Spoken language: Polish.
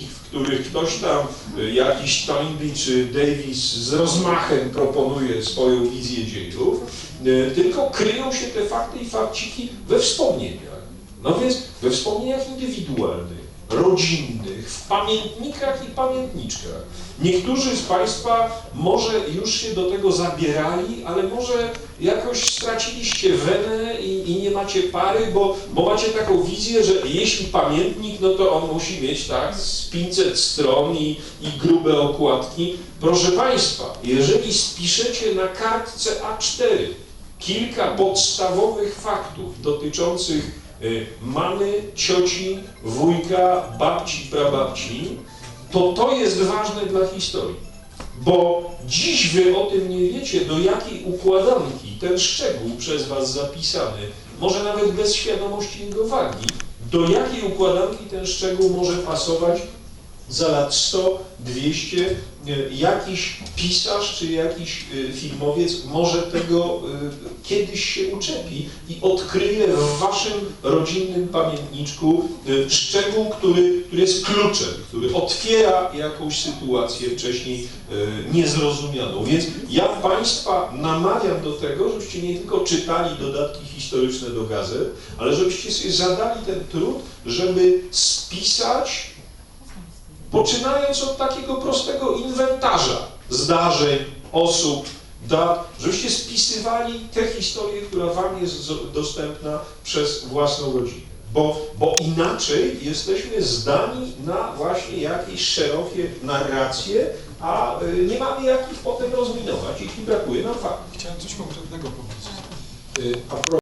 w których ktoś tam, y, jakiś Toynbee czy Davis z rozmachem proponuje swoją wizję dziejów, y, tylko kryją się te fakty i fakciki we wspomnieniach. No więc we wspomnieniach indywidualnych, rodzinnych, w pamiętnikach i pamiętniczkach. Niektórzy z Państwa może już się do tego zabierali, ale może jakoś straciliście wenę i, i macie pary, bo, bo macie taką wizję, że jeśli pamiętnik, no to on musi mieć tak z 500 stron i, i grube okładki. Proszę Państwa, jeżeli spiszecie na kartce A4 kilka podstawowych faktów dotyczących y, mamy, cioci, wujka, babci, prababci, to to jest ważne dla historii. Bo dziś wy o tym nie wiecie, do jakiej układanki ten szczegół przez was zapisany, może nawet bez świadomości jego wagi, do jakiej układanki ten szczegół może pasować za lat 100, 200, y, jakiś pisarz czy jakiś y, filmowiec może tego y, kiedyś się uczepi i odkryje w waszym rodzinnym pamiętniczku szczegół, który, który jest kluczem, który otwiera jakąś sytuację wcześniej niezrozumianą. Więc ja Państwa namawiam do tego, żebyście nie tylko czytali dodatki historyczne do gazet, ale żebyście sobie zadali ten trud, żeby spisać poczynając od takiego prostego inwentarza zdarzeń, osób, dat, żebyście spisywali tę historię, która wam jest dostępna przez własną rodzinę. Bo, bo inaczej jesteśmy zdani na właśnie jakieś szerokie narracje, a y, nie mamy jak ich potem rozwinować, jeśli brakuje nam faktów. Chciałem coś konkretnego powiedzieć. Y, A